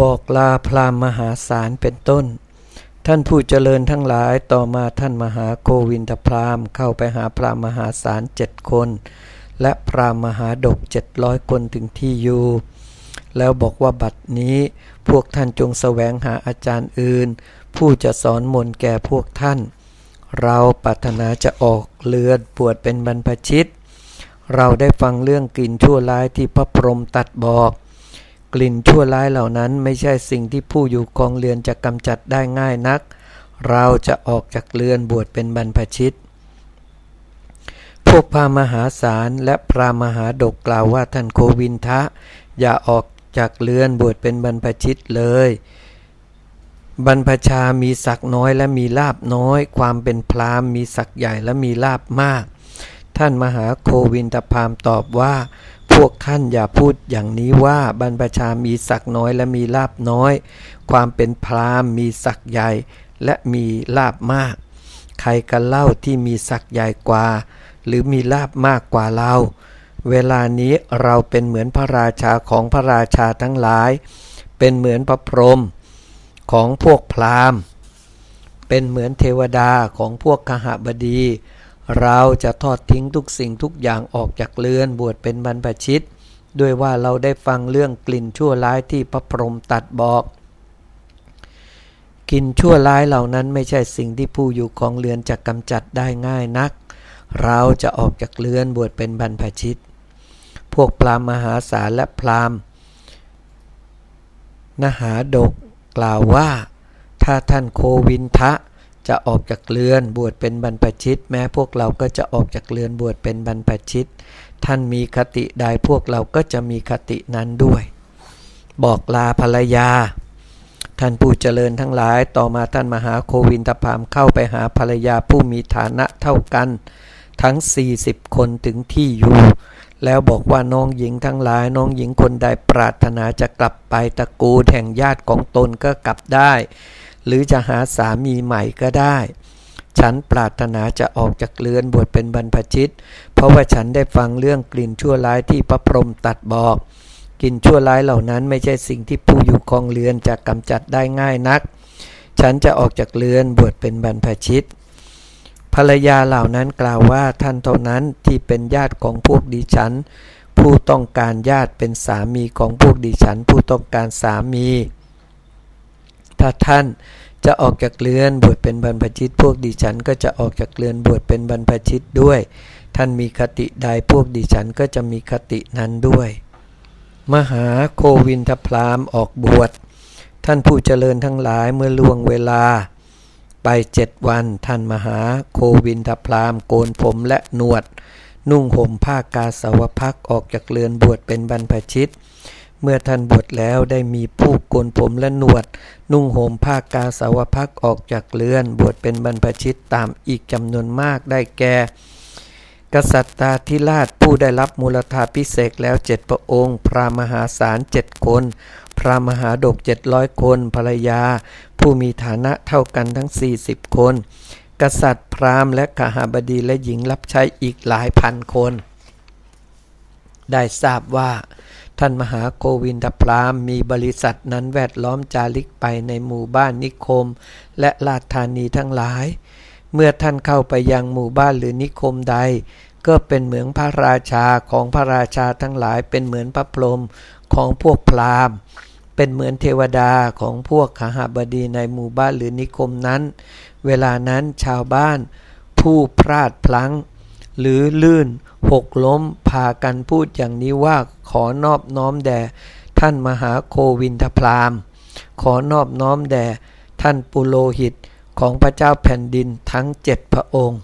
บอกลาพรามมหาศาลเป็นต้น ท่านผู้เจริญทั้งหลายต่อมาท่านมหาโควินทพรามเข้าไปหาพรามมหาศาลเจ็ดคน และพรามมหาดกเจ็ดร้อยคนถึงที่อยู่แล้วบอกว่าบัดนี้พวกท่านจงแสวงหาอาจารย์อื่น ผู้จะสอนมนแก่พวกท่าน เราปรารถนาจะออกเลือดบวชเป็นบรรพชิต เราได้ฟังเรื่องกลิ่นชั่วร้ายที่พระพรหมตัดบอก กลิ่นชั่วร้ายเหล่านั้นไม่ใช่สิ่งที่ผู้อยู่กองเรือนจะกำจัดได้ง่ายนัก เราจะออกจากเรือนบวชเป็นบรรพชิต พวกพามหาศาลและพระมหาดกกล่าวว่าท่านโควินทะ อย่าออกจากเรือนบวชเป็นบรรพชิตเลย บรรพชามีศักน้อยและมีลาบน้อย ความเป็นพราหมณ์มีศักใหญ่และมีลาบมาก ท่านมหาโควินทพราหม์ตอบว่า พวกท่านอย่าพูดอย่างนี้ว่าบรรพชามีศักน้อยและมีลาบน้อย ความเป็นพราหมณ์มีศักใหญ่และมีลาบมาก ใครกันเล่าที่มีศักใหญ่กว่า หรือมีลาบมากกว่าเรา เวลานี้เราเป็นเหมือนพระราชาของพระราชาทั้งหลาย เป็นเหมือนพระพรหมของพวกพราหมณ์ เป็นเหมือนเทวดาของพวกขหบดี เราจะทอดทิ้งทุกสิ่งทุกอย่างออกจากเรือนบวชเป็นบรรพชิต ด้วยว่าเราได้ฟังเรื่องกลิ่นชั่วร้ายที่พระพรหมตัดบอกกลิ่นชั่วร้ายเหล่านั้นไม่ใช่สิ่งที่ผู้อยู่ของเรือนจะกำจัดได้ง่ายนัก เราจะออกจากเรือนบวชเป็นบรรพชิต พวกพราหมณ์มหาศาลและพราหมณ์นหาดกกล่าวว่า ถ้าท่านโควินทะ จะออกจากเรือนบวชเป็นบรรพชิต แม้พวกเราก็จะออกจากเรือนบวชเป็นบรรพชิต ท่านมีคติใดพวกเราก็จะมีคตินั้นด้วย บอกลาภรรยา ท่านผู้เจริญทั้งหลายต่อมาท่านมหาโควินทพามเข้าไปหาภรรยาผู้มีฐานะเท่ากัน ทั้ง 40 คนถึงที่อยู่แล้วบอกว่าน้องหญิงทั้งหลายน้องหญิงคนใดปรารถนาจะกลับไปตระกูลแห่งญาติของตนก็กลับได้ หรือจะหาสามีใหม่ก็ได้ ฉันปรารถนาจะออกจากเรือนบวชเป็นบรรพชิต เพราะว่าฉันได้ฟังเรื่องกลิ่นชั่วร้ายที่พระพรหมตัดบอกกลิ่นชั่วร้ายเหล่านั้นไม่ใช่สิ่งที่ผู้อยู่คองเรือนจะกำจัดได้ง่ายนัก ฉันจะออกจากเรือนบวชเป็นบรรพชิตภรรยาเหล่านั้นกล่าวว่าท่านเท่านั้นที่เป็นญาติของพวกดิฉัน ผู้ต้องการญาติเป็นสามีของพวกดิฉัน ผู้ต้องการสามี ถ้าท่านจะออกจากเรือนบวชเป็นบรรพชิต พวกดิฉันก็จะออกจากเรือนบวชเป็นบรรพชิตด้วย ท่านมีคติใดพวกดิฉันก็จะมีคตินั้นด้วย มหาโควินทพรามออกบวช ท่านผู้เจริญทั้งหลายเมื่อล่วงเวลา ไปเจ็ดวัน ท่านมหาโควินทพรามโกนผมและหนวด นุ่งห่มผ้ากาสาวพักออกจากเรือนบวชเป็นบรรพชิต เมื่อท่านบวชแล้วได้มีผู้โกนผมและหนวด นุ่งห่มผ้ากาสาวพักออกจากเรือน บวชเป็นบรรพชิตตามอีกจำนวนมากได้แก่ กษัตริย์ตาธิราชผู้ได้รับมูลธาพิเศษแล้วเจ็ดพระองค์ พระมหาศาลเจ็ดคน พระมหาดกเจ็ดร้อยคนภรรยา ผู้มีฐานะเท่ากันทั้ง 40 คน กษัตริย์พราหมณ์และขหาบดีและหญิงรับใช้อีกหลายพันคน ได้ทราบว่า ท่านมหาโกวินทพรามมีบริษัทนั้นแวดล้อมจาริกไปในหมู่บ้านนิคม และลาดธานีทั้งหลาย เมื่อท่านเข้าไปยังหมู่บ้านหรือนิคมใด ก็เป็นเหมือนพระราชาของพระราชาทั้งหลาย เป็นเหมือนพระพรหมของพวกพราหมณ์ เป็นเหมือนเทวดาของพวกขหบดีในหมู่บ้านหรือนิคมนั้น เวลานั้นชาวบ้าน ผู้พลาดพลั้ง หรือลื่น หกล้มพากันพูดอย่างนี้ว่าขอนอบน้อมแด่ท่านมหาโควินทพรามขอนอบน้อมแด่ท่านปุโรหิตของพระเจ้าแผ่นดินทั้งเจ็ดพระองค์